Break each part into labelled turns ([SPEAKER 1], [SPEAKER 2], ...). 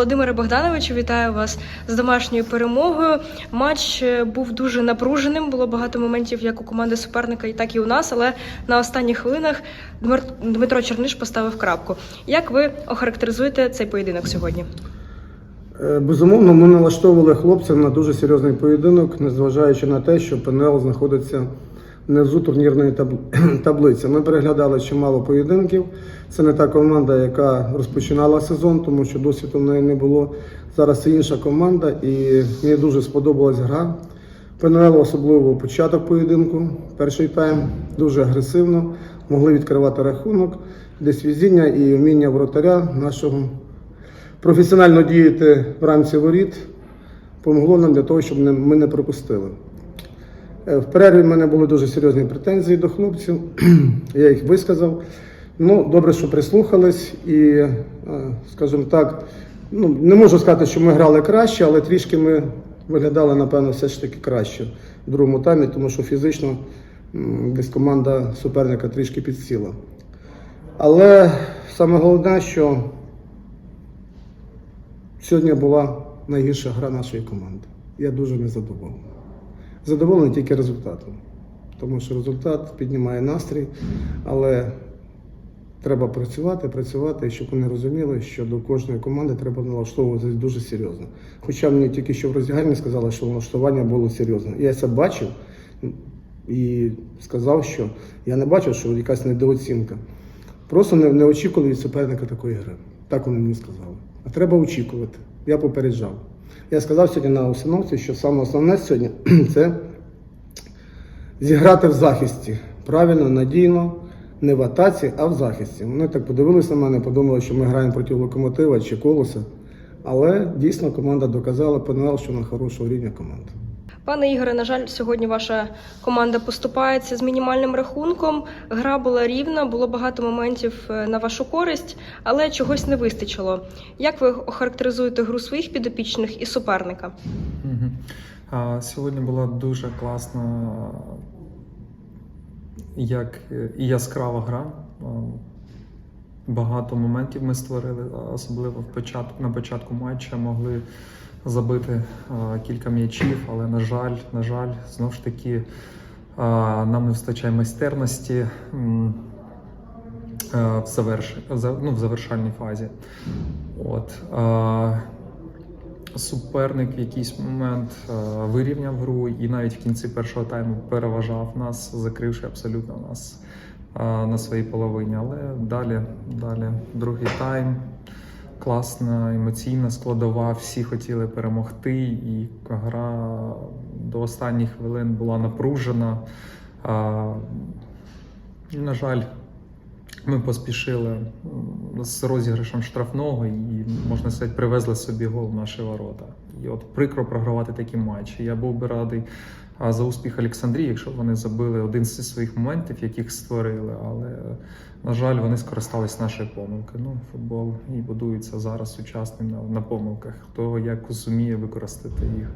[SPEAKER 1] Володимире Богдановичу, вітаю вас з домашньою перемогою. Матч е, був дуже напруженим. Було багато моментів як у команди суперника, так і у нас. Але на останніх хвилинах Дмитро Черниш поставив крапку. Як ви охарактеризуєте цей поєдинок сьогодні?
[SPEAKER 2] Е, Безумовно, ми налаштовували хлопців на дуже серйозний поєдинок, незважаючи на те, що ПНЛ знаходиться внизу турнірної таблиці. Ми переглядали чимало поєдинків. Це не та команда, яка розпочинала сезон, тому що досвіду в неї не було. Зараз це інша команда, і мені дуже сподобалась гра. ПНЛ особливо початок поєдинку, перший тайм, дуже агресивно, могли відкривати рахунок, десь візіння і вміння вратаря нашого професіонально діяти в рамці воріт помогло нам для того, щоб ми не пропустили. Е, В перерві в мене були дуже серйозні претензії до хлопців. Я їх висказав. Ну, добре, що прислухались, і, е, скажімо так, ну, не можу сказати, що ми грали краще, але трішки ми виглядали, напевно, все ж таки краще в другому таймі, тому що фізично десь команда суперника трішки підсіла. Але саме головне, що Сьогодні була найгірша гра нашої команди. Я дуже незадоволений. Задоволений тільки результатом. Тому що результат піднімає настрій, але треба працювати, працювати, щоб вони розуміли, що до кожної команди треба налаштовуватися дуже серйозно. Хоча мені тільки що в роздягальні сказали, що налаштування було серйозне. Я це бачив і сказав, що я не бачив, що якась недооцінка. Просто не, не очікували від суперника такої гри. Так вони мені сказали. А треба очікувати. Я попереджав. Я сказав сьогодні на установці, що саме основне сьогодні це зіграти в захисті. Правильно, надійно, не в атаці, а в захисті. Вони так подивилися на мене, подумали, що ми граємо проти локомотива чи колоса. Але дійсно команда доказала ПНЛ, що вона хорошого рівня команда.
[SPEAKER 1] Пане Ігоре, на жаль, сьогодні ваша команда поступається з мінімальним рахунком. Гра була рівна, було багато моментів е, на вашу користь, але чогось не вистачило. Як ви охарактеризуєте гру своїх підопічних і суперника?
[SPEAKER 3] Сьогодні була дуже класна як е, яскрава гра. А, Багато моментів ми створили, особливо в початку, на початку матча могли забити а, кілька м'ячів, але на жаль, на жаль, знов ж таки а, нам не вистачає майстерності. В, заверш... за- ну, в завершальній фазі. От, е, суперник в якийсь момент е, вирівняв гру і навіть в кінці першого тайму переважав нас, закривши абсолютно нас на своїй половині. Але далі, далі, другий тайм, класна емоційна складова, всі хотіли перемогти, і гра до останніх хвилин була напружена. На жаль, ми поспішили з розіграшем штрафного і, можна сказати, привезли собі гол в наші ворота. І от прикро програвати такі матчі. Я був би радий за успіх Олександрії, якщо б вони забили один зі своїх моментів, яких створили. Але, на жаль, вони скористались нашою помилкою. Ну, футбол і будується зараз сучасним на, на помилках. Хто як зуміє використати їх.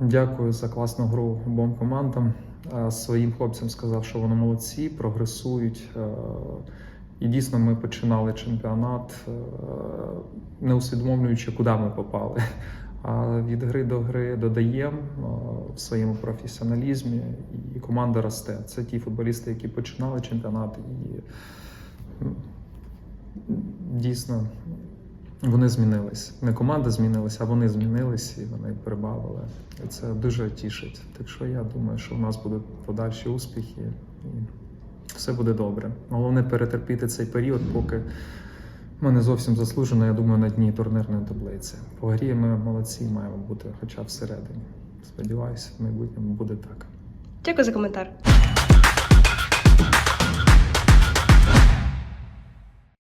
[SPEAKER 3] Дякую за класну гру обом командам. Своїм хлопцям сказав, що вони молодці, прогресують. І дійсно ми починали чемпіонат, не усвідомлюючи, куди ми попали. А від гри до гри додаємо в своєму професіоналізмі, і команда росте. Це ті футболісти, які починали чемпіонат, і дійсно вони змінились. Не команда змінилася, а вони змінились і вони прибавили. І це дуже тішить. Так що я думаю, що в нас будуть подальші успіхи і все буде добре. Головне перетерпіти цей період, поки ми не зовсім заслужено, я думаю, на дні турнірної таблиці. По грі ми молодці маємо бути хоча всередині. Сподіваюся, в майбутньому буде так.
[SPEAKER 1] Дякую за коментар.